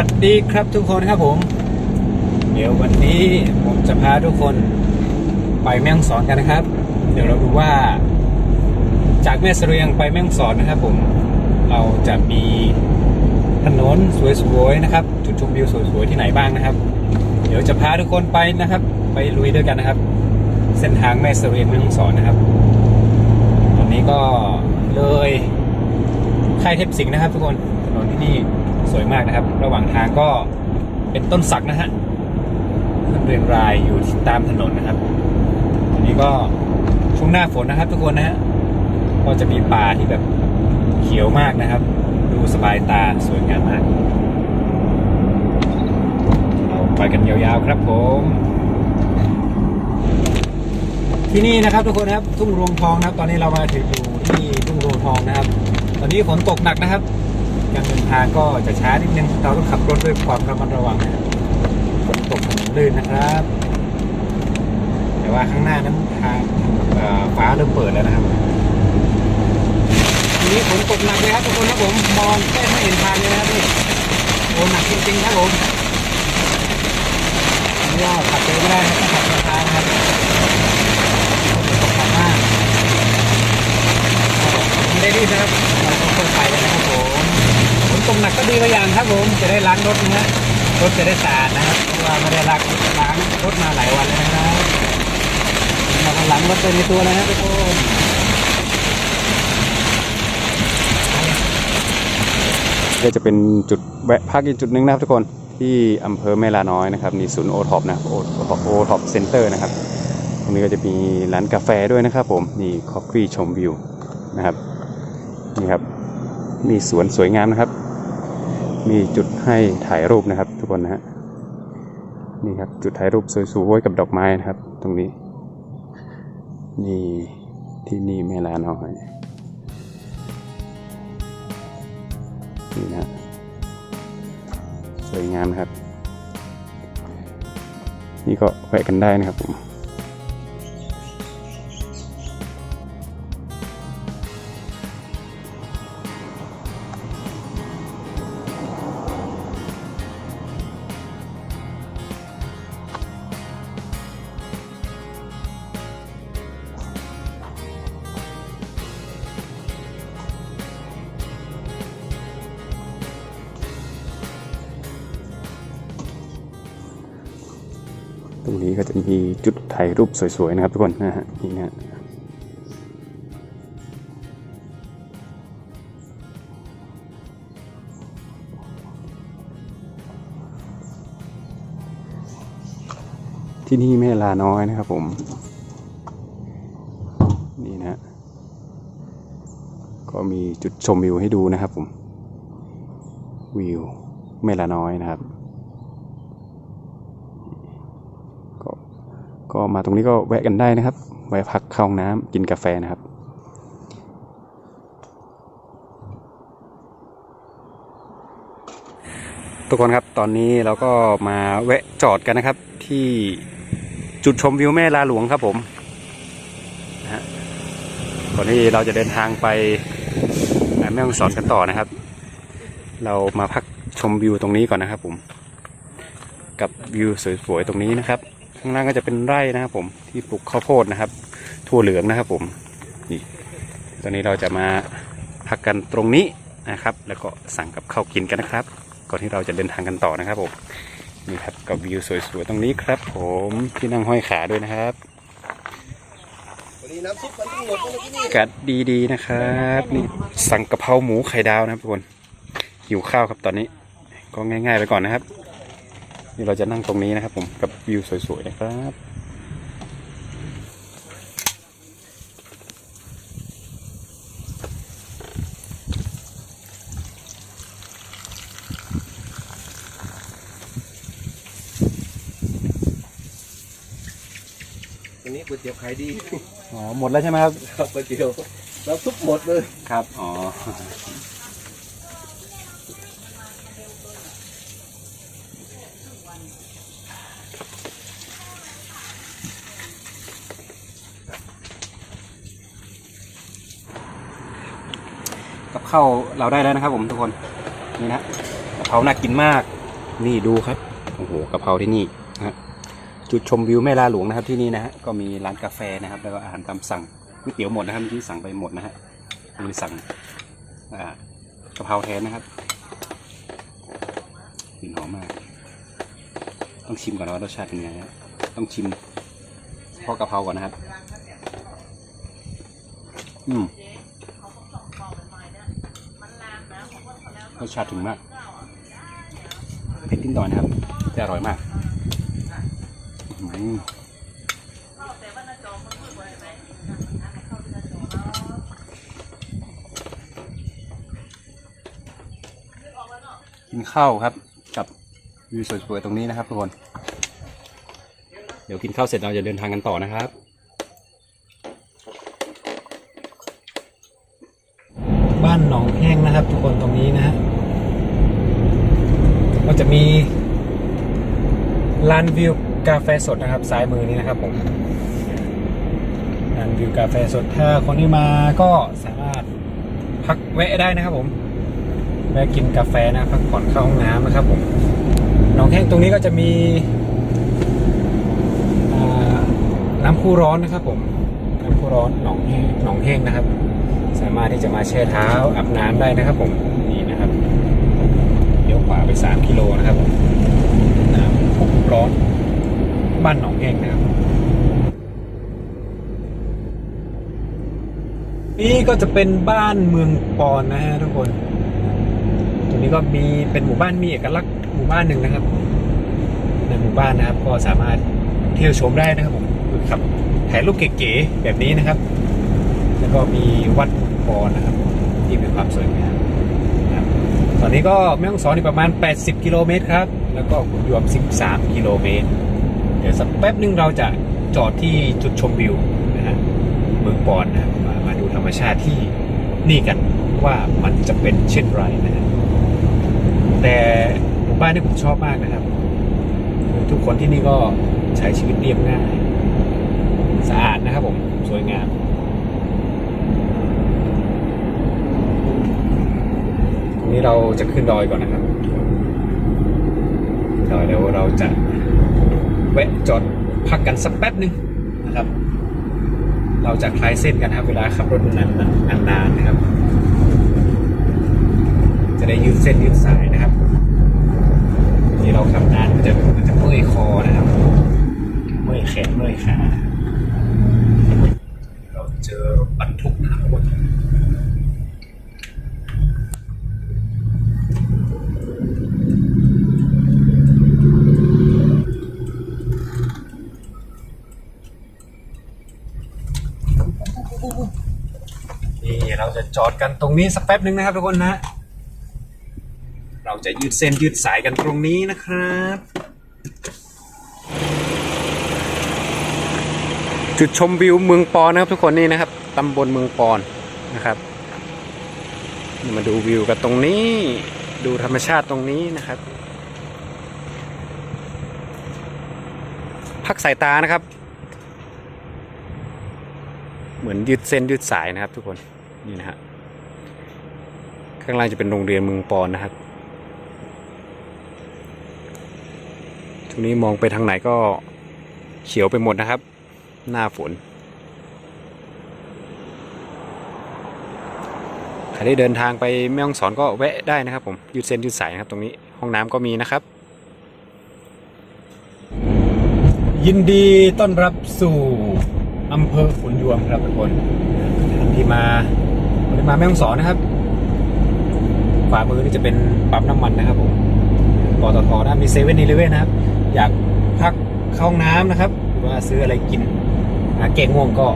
วัสดีครับทุกคนครับผม เดี๋ยววันนี้ผมจะพาทุกคนไปแม่ฮ่องสอนกันนะครับ เดี๋ยวเราดูว่า จากแม่เสรียงไปแม่ฮ่องสอนนะครับ ผมเราจะมีถนนสวยๆนะครับ จุดชมวิวสวยๆที่ไหนบ้างนะครับ เดี๋ยวจะพาทุกคนไปนะครับ ไปลุยด้วยกันนะครับ เส้นทางแม่เสรียงแม่ฮ่องสอนนะครับ ตอนนี้ก็เลยค่ายเทพสิงห์นะครับ ทุกคนถนนที่นี่ สวยมากนะครับ ระหว่างทางก็เป็นต้นสักนะฮะเรียงรายอยู่ตามถนนนะครับอันนี้ก็ช่วงหน้าฝนนะครับ ทุกคนนะฮะก็จะมีป่าที่แบบเขียวมากนะครับ ดูสบายตาสวยงามมากเราไปกันยาวๆครับผมที่นี่นะครับทุกคนครับทุ่งรวงทองนะครับ ตอนนี้เรามาถึงอยู่ที่ทุ่งรวงทองนะครับ ตอนนี้ฝนตกหนักนะครับ การเดินทางก็จะช้านิดนึงเราต้องขับรถด้วยความระมัดระวังนะครับฝนตกถนนลื่นนะครับ แต่ว่าข้างหน้านั้นทางฟ้าเริ่มเปิดแล้วนะครับทีนี้ฝนตกหนักเลยครับทุกคนครับผมมองแค่ไม่เห็นทางเลยนะครับนี่โอ้หนักจริงๆครับผมนี่ก็ขับเร็วไม่ได้นะต้องขับช้าๆนะครับตกหนักมากไม่ได้รีบนะครับเราต้องค่อยไปกันนะครับผม ตกหนักก็ดีกว่าอย่างครับผมจะได้ล้างรถนะฮะรถจะได้สะอาดนะครับเพราะว่าไม่ได้ล้างล้างรถมาหลายวันแล้วนะครับมาข้างหลังรถเป็นในตัวนะครับทุกคนก็จะเป็นจุดแวะพักอีกจุดหนึ่งนะครับทุกคนที่อำเภอแม่ลาน้อยนะครับนี่ศูนย์โอท็อปนะโอท็อปโอท็อปเซ็นเตอร์นะครับตรงนี้ก็จะมีร้านกาแฟด้วยนะครับผมนี่คอฟฟี่ชมวิวนะครับนี่ครับมีสวนสวยงามนะครับ มีจุดให้ถ่ายรูปนะครับ ทุกคนนะฮะนี่ครับจุดถ่ายรูปสวยๆกับดอกไม้นะครับ ตรงนี้ นี่ที่นี่แม่ลาน้อยนี่นะฮะสวยงามครับ นี่ก็แวะกันได้นะครับผม รงนี้ก็จะมีจุดถ่ายรูปสวยๆนะครับทุกคนนะฮะนี่นะฮะที่นี่แม่ลาน้อยนะครับผม นี่นะฮะก็มีจุดชมวิวให้ดูนะครับผม วิวแม่ลาน้อยนะครับ ก็ ก็มาตรงนี้ก็แวะกันได้นะครับ แวะพักเข้าห้องน้ำกินกาแฟนะครับ ทุกคนครับตอนนี้เราก็มาแวะจอดกันนะครับ ที่จุดชมวิวแม่ลาหลวงครับผมนะฮะก่อนที่เราจะเดินทางไปแม่ฮ่องสอนกันต่อนะครับ เรามาพักชมวิวตรงนี้ก่อนนะครับผม กับวิวสวยๆตรงนี้นะครับ ข้างล่างก็จะเป็นไร่นะครับผมที่ปลูกข้าวโพดนะครับทั่วเหลืองนะครับผมนี่ตอนนี้เราจะมาพักกันตรงนี้นะครับ แล้วก็สั่งกับข้าวกินกันนะครับ ก่อนที่เราจะเดินทางกันต่อนะครับผมนี่ครับกับวิวสวยๆตรงนี้ครับ ผมที่นั่งห้อยขาด้วยนะครับแกัดดีๆนะครับนี่สั่งกะเพราหมูไข่ดาวนะครับทุกคนหิวข้าวครับตอนนี้ ก็ง่าย ๆ ไปก่อนนะครับ นี่เราจะนั่งตรงนี้นะครับ ผมกับวิวสวยๆนะครับวันนี้ก๋วยเตี๋ยวขายดี อ๋อหมดแล้วใช่ไหมครับ ครับก๋วยเตี๋ยวน้ำซุปหมดเลย ครับ อ๋อ กับข้าวเราได้แล้วนะครับ ผมทุกคนนี่นะกะเพราน่ากินมาก นี่ดูครับโอ้โหกะเพราที่นี่นะจุดชมวิวแม่ลาหลวงนะครับที่นี่นะฮะก็มีร้านกาแฟนะครับ แล้วก็อาหารตามสั่งก๋วยเตี๋ยวหมดนะครับเมื่อกี้สั่งไปหมดนะฮะมีสั่งกะเพราแทนนะครับกลิ่นหอมมาก ต้องชิมก่อนว่ารสชาติเป็นไงนะต้องชิมพราะกะเพราก่อนนะครับ อืม สชาติถึงมากเผ็ดนิดหน่อยนะครับแต่อร่อยมากอืมกินข้าวครับ กับวิวสวยๆตรงนี้นะครับทุกคน เดี๋ยวกินข้าวเสร็จเราจะเดินทางกันต่อนะครับบ้านหนองแห้งนะครับ ทุกคนตรงนี้นะฮะ ก็จะมีลานวิวกาแฟสดนะครับซ้ายมือนี้นะครับผมลานวิวกาแฟสดถ้าคนที่มาก็สามารถพักแวะได้นะครับผมแวะกินกาแฟนะพักผ่อนเข้าห้องน้ำนะครับผมหนองแห้งตรงนี้ก็จะมีน้ำพุร้อนนะครับผมน้ำพุร้อนหนองแห้งหนองแห้งนะครับ สามารถที่จะมาแช่เท้าอาบน้ำได้นะครับผมนี่นะครับเลี้ยวขวาไป 3กิโลนะครับผมน้ำร้อนบ้านหนองแห้งนะครับ นี่ก็จะเป็นบ้านเมืองปอนนะฮะทุกคน ตรงนี้ก็มีเป็นหมู่บ้านมีเอกลักษณ์หมู่บ้านหนึ่งนะครับในหมู่บ้านนะครับ ก็สามารถเที่ยวชมได้นะครับผมขับถ่ายรูปเก๋ๆแบบนี้นะครับ แล้วก็มีวัดปอนนะครับ ที่มีความสวยงาม อนนี้ก็แม่ฮ่องสอนอีกประมาณ 80 กิโลเมตรครับ แล้วก็ขุนยวม 13 กิโลเมตร เดี๋ยวสักแป๊บนึงเราจะจอดที่จุดชมวิวนะฮะเมืองปอนนะมามาดูธรรมชาติที่นี่กันว่ามันจะเป็นเช่นไรนะฮะแต่หมู่บ้านนี่ผมชอบมากนะครับ ทุกคนที่นี่ก็ใช้ชีวิตเรียบง่าย สะอาดนะครับผมสวยงาม ตรง นี้เราจะขึ้นดอยก่อนนะครับดอยเดี๋ยวเราจะแวะจอดพักกันสักแป๊บหนึ่งนะครับ เราจะคลายเส้นกันครับเวลาขับรถนานๆนานๆนะครับ จะได้ยืดเส้นยืดสายนะครับที่เราขับนานมันจะมันจะเมื่อยคอนะครับ เมื่อยแขนเมื่อยขาเราเจอรถบรรทุกนะครับ นี่เรา จอดกันตรงนี้สักแป๊บหนึ่งนะครับทุกคนนะ เราจะยืดเส้นยืดสายกันตรงนี้นะครับ จุดชมวิวเมืองปอนนะครับทุกคนนี่นะครับตำบลเมืองปอนนะครับ มาดูวิวกันตรงนี้ ดูธรรมชาติตรงนี้นะครับ พักสายตานะครับเหมือนยืดเส้นยืดสายนะครับทุกคน นี่นะฮะ ข้างล่างจะเป็นโรงเรียนเมืองปอนนะครับช่วงนี้มองไปทางไหนก็เขียวไปหมดนะครับ หน้าฝนใครได้เดินทางไปแม่ฮ่องสอนก็แวะได้นะครับผมยืดเส้นยืดสายนะครับ ตรงนี้ห้องน้ำก็มีนะครับ ยินดีต้อนรับสู่อำเภอขุนยวมครับทุกคนที่มาคนที่มาแม่ฮ่องสอนนะครับ ขวามือนี่จะเป็นปั๊มน้ำมันนะครับผมปตทนะมีเซเว่นอีเลเว่นนะครับ อยากพักเข้าห้องน้ำนะครับหรือว่าซื้ออะไรกินนะเกงง่วงก็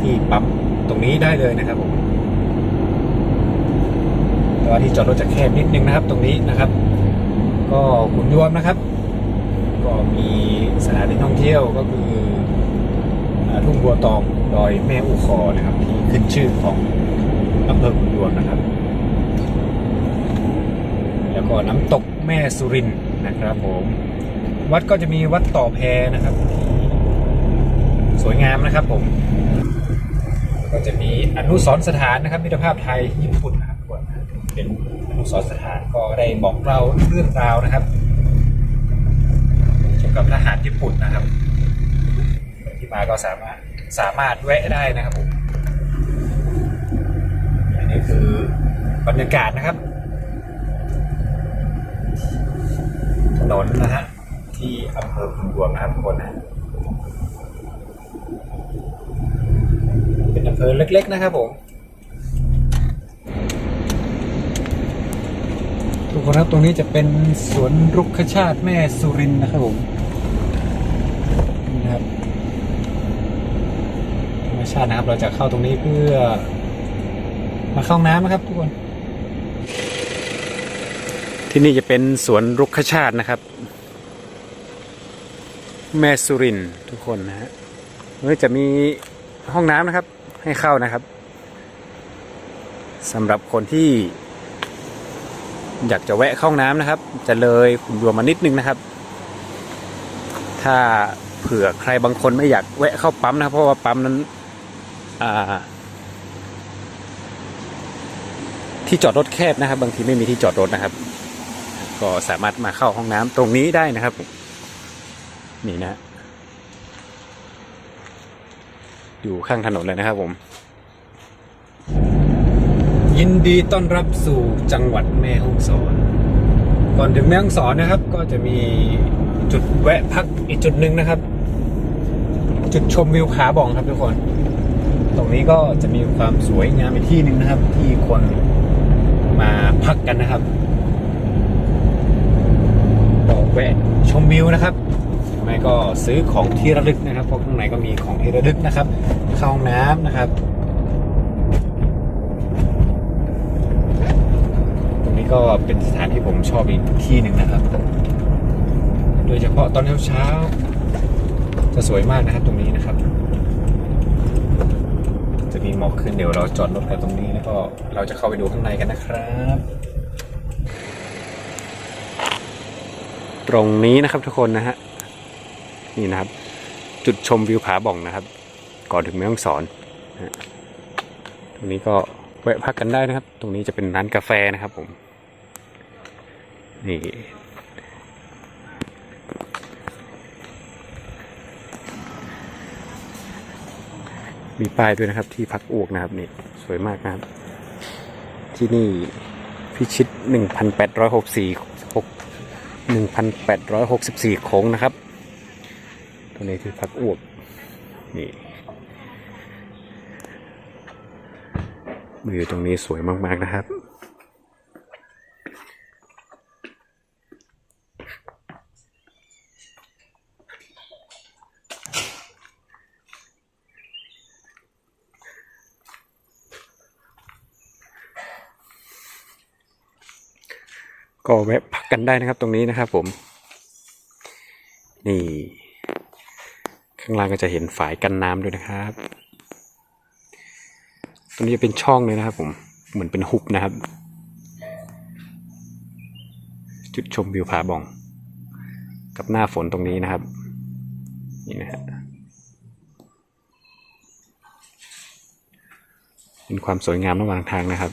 ที่ปั๊มตรงนี้ได้เลยนะครับผมแต่ว่าที่จอดรถจะแคบนิดนึงนะครับ ตรงนี้นะครับ ก็ขุนยวมนะครับ ก็มีสถานที่ท่องเที่ยวก็คือทุ่งบัวตองดอยแม่อูคอนะครับที่ขึ้นชื่อของอำเภอขุนยวมนะครับ ก็น้ำตกแม่สุรินนะครับผมวัดก็จะมีวัดต่อแพนะครับ สวยงามนะครับผม ก็จะมีอนุสรสถานนะครับ มิตรภาพไทยญี่ปุ่นนะครับทุกคนเป็นอนุสรสถานก็ได้บอกเล่าเรื่องราวนะครับเกี่ยวกับทหารญี่ปุ่นนะครับที่มาก็สามารถสามารถแวะได้นะครับผมอันนี้คือบรรยากาศนะครับ นนนะฮะที่อำเภอพุนรวงนะครับทุกคนนะเป็นอำเภอเล็ก ๆ นะครับผม ทุกคนครับตรงนี้จะเป็นสวนรุกขชาติแม่สุรินนะครับผมนี่นะครับธรรมชาตินะครับเราจะเข้าตรงนี้เพื่อมาเข้าห้องน้ำนะครับทุกคน ที่นี่จะเป็นสวนรุกขชาตินะครับ แม่สุรินทุกคนนะฮะเมื่อจะมีห้องน้ำนะครับ ให้เข้านะครับสำหรับคนที่ อยากจะแวะเข้าห้องน้ำนะครับ จะเลยขุนรวมมานิดนึงนะครับ ถ้าเผื่อใครบางคนไม่อยากแวะเข้าปั๊มนะครับ เพราะว่าปั๊มนั้นที่จอดรถแคบนะครับ บางทีไม่มีที่จอดรถนะครับ ก็สามารถมาเข้าห้องน้ำตรงนี้ได้นะครับ นี่นะ อยู่ข้างถนนเลยนะครับผม ยินดีต้อนรับสู่จังหวัดแม่ฮ่องสอน ก่อนถึงแม่ฮ่องสอนนะครับ ก็จะมีจุดแวะพักอีกจุดหนึ่งนะครับ จุดชมวิวผาบ่องครับทุกคน ตรงนี้ก็จะมีความสวยงามอีกที่หนึ่งนะครับ ที่คนมาพักกันนะครับ แวะชมวิวนะครับไม่ก็ซื้อของที่ระลึกนะครับ เพราะข้างในก็มีของที่ระลึกนะครับ เข้าห้องน้ำนะครับ ตรงนี้ก็เป็นสถานที่ผมชอบอีกที่หนึ่งนะครับ โดยเฉพาะตอนเช้าๆจะสวยมากนะครับตรงนี้นะครับ จะมีหมอกขึ้นเดี๋ยวเราจอดรถกันตรงนี้แล้วก็เราจะเข้าไปดูข้างในกันนะครับ ตรงนี้นะครับทุกคนนะฮะนี่นะครับ จุดชมวิวผาบ่องนะครับ ก่อนถึงแม่ฮ่องสอนตรงนี้ก็แวะพักกันได้นะครับ ตรงนี้จะเป็นร้านกาแฟนะครับผมนี่มีป้ายด้วยนะครับ ที่พักอวกนะครับนี่สวยมากนะครับ ที่นี่พิชิต 1,864 1,864 โค้งนะครับตรงนี้คือพักอวบนี่วิวตรงนี้สวยมาก ๆ นะครับ ก็แวะพ กันได้นะครับ ตรงนี้นะครับผม นี่ ข้างล่างก็จะเห็นฝายกันน้ำด้วยนะครับ ตรงนี้จะเป็นช่องเลยนะครับ ผม เหมือนเป็นหุบนะครับ จุดชมวิวผาบอง กับหน้าฝนตรงนี้นะครับ นี่นะฮะเป็นความสวยงามระหว่างทางนะครับ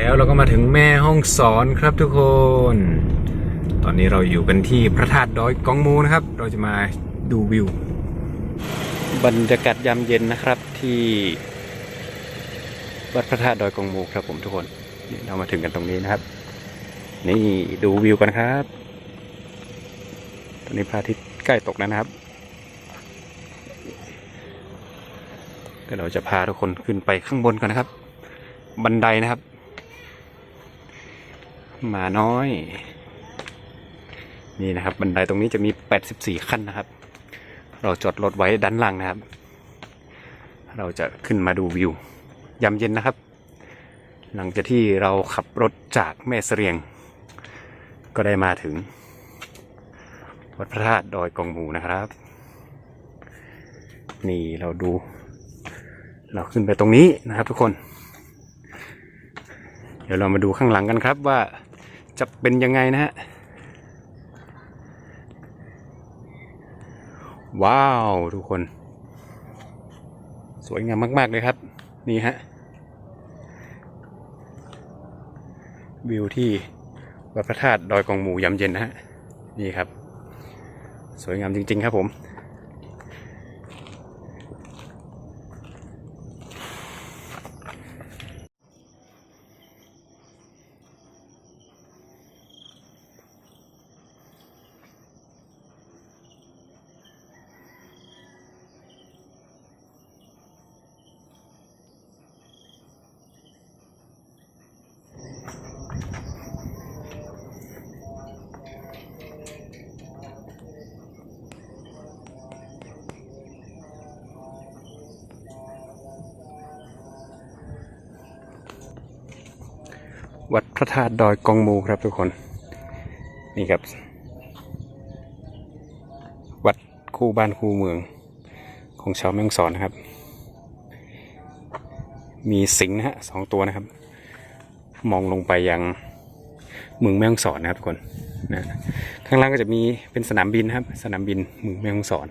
แล้วเราก็มาถึงแม่ห้องสอนครับทุกคน ตอนนี้เราอยู่กันที่พระธาตุดอยกองมูนะครับ เราจะมาดูวิว บรรยากาศยามเย็นนะครับที่วัดพระธาตุดอยกองมูครับผมทุกคนนี่เรามาถึงกันตรงนี้นะครับ นี่ดูวิวกันครับ ตอนนี้พระอาทิตย์ใกล้ตกแล้วนะครับเดี๋ยวเราจะพาทุกคนขึ้นไปข้างบนกันนะครับ บันไดนะครับ หมาน้อย นี่นะครับ บันไดตรงนี้จะมี 84 ขั้นนะครับ เราจอดรถไว้ด้านล่างนะครับ เราจะขึ้นมาดูวิวยามเย็นนะครับ หลังจากที่เราขับรถจากแม่เสรียง ก็ได้มาถึง วัดพระธาตุดอยกองหมูนะครับ นี่เราดู เราขึ้นไปตรงนี้นะครับทุกคนเดี๋ยวเรามาดูข้างหลังกันครับว่า จะเป็นยังไงนะฮะ ว้าวทุกคน สวยงามมาก ๆ เลยครับ นี่ฮะ วิวที่วัดพระธาตุดอยกองหมูยามเย็นนะฮะ นี่ครับ สวยงามจริง ๆ ครับผม พระธาตุดอยกองมูครับทุกคน นี่ครับ วัดคู่บ้านคู่เมือง ของชาวแม่งสอนนะครับ มีสิงห์นะฮะสองตัวนะครับ มองลงไปยังเมืองแม่ฮ่องสอนนะครับทุกคนนะข้างล่างก็จะมีเป็นสนามบินครับ สนามบินเมืองแม่ฮ่องสอน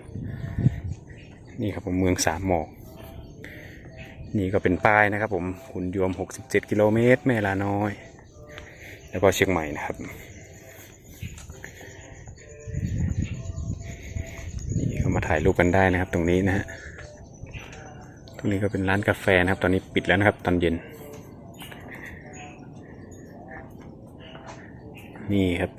นี่ครับผมเมืองสามหมอก นี่ก็เป็นป้ายนะครับผมขุนยวม 67 กิโลเมตร แม่ลาน้อย แล้วก็เชียงใหม่นะครับนี่เขามาถ่ายรูปกันได้นะครับตรงนี้นะฮะตรงนี้ก็เป็นร้านกาแฟนะครับ ตอนนี้ปิดแล้วนะครับ ตอนเย็น นี่ครับ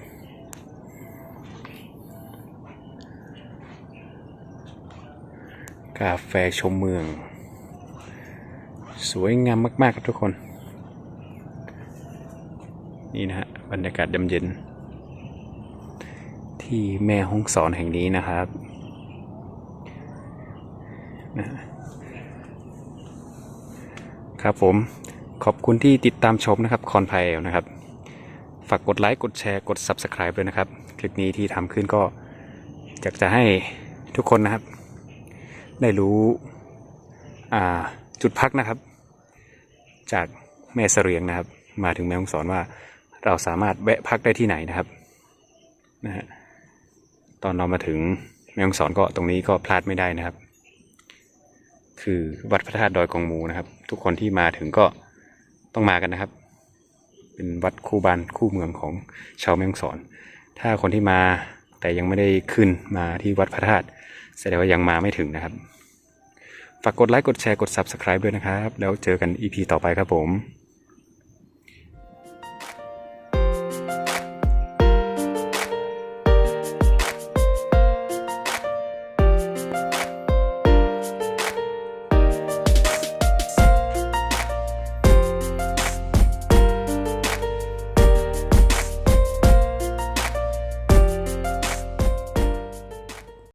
กาแฟชมเมือง สวยงามมาก ๆ ครับทุกคน นี่นะฮะบรรยากาศยามเย็น ที่แม่ห้องสอนแห่งนี้นะครับนะครับผมขอบคุณที่ติดตามชมนะครับคอนไพลนะครับ ฝากกดไลค์กดแชร์กด Subscribe ด้วยนะครับ คลิปนี้ที่ทำขึ้นก็อยากจะให้ทุกคนนะครับ ได้รู้จุดพักนะครับ จากแม่เสรียงนะครับ มาถึงแม่ฮ่องสอนว่า เราสามารถแวะพักได้ที่ไหนนะครับนะฮะตอนเรามาถึงแม่ฮ่องสอนก็ตรงนี้ก็พลาดไม่ได้นะครับ คือวัดพระธาตุดอยกองมูนะครับ ทุกคนที่มาถึงก็ต้องมากันนะครับ เป็นวัดคู่บ้านคู่เมืองของชาวแม่ฮ่องสอน ถ้าคนที่มาแต่ยังไม่ได้ขึ้นมาที่วัดพระธาตุแสดงว่ายังมาไม่ถึงนะครับ ฝากกดไลค์กดแชร์กด Subscribe ด้วยนะครับ แล้วเจอกัน EP ต่อไปครับผม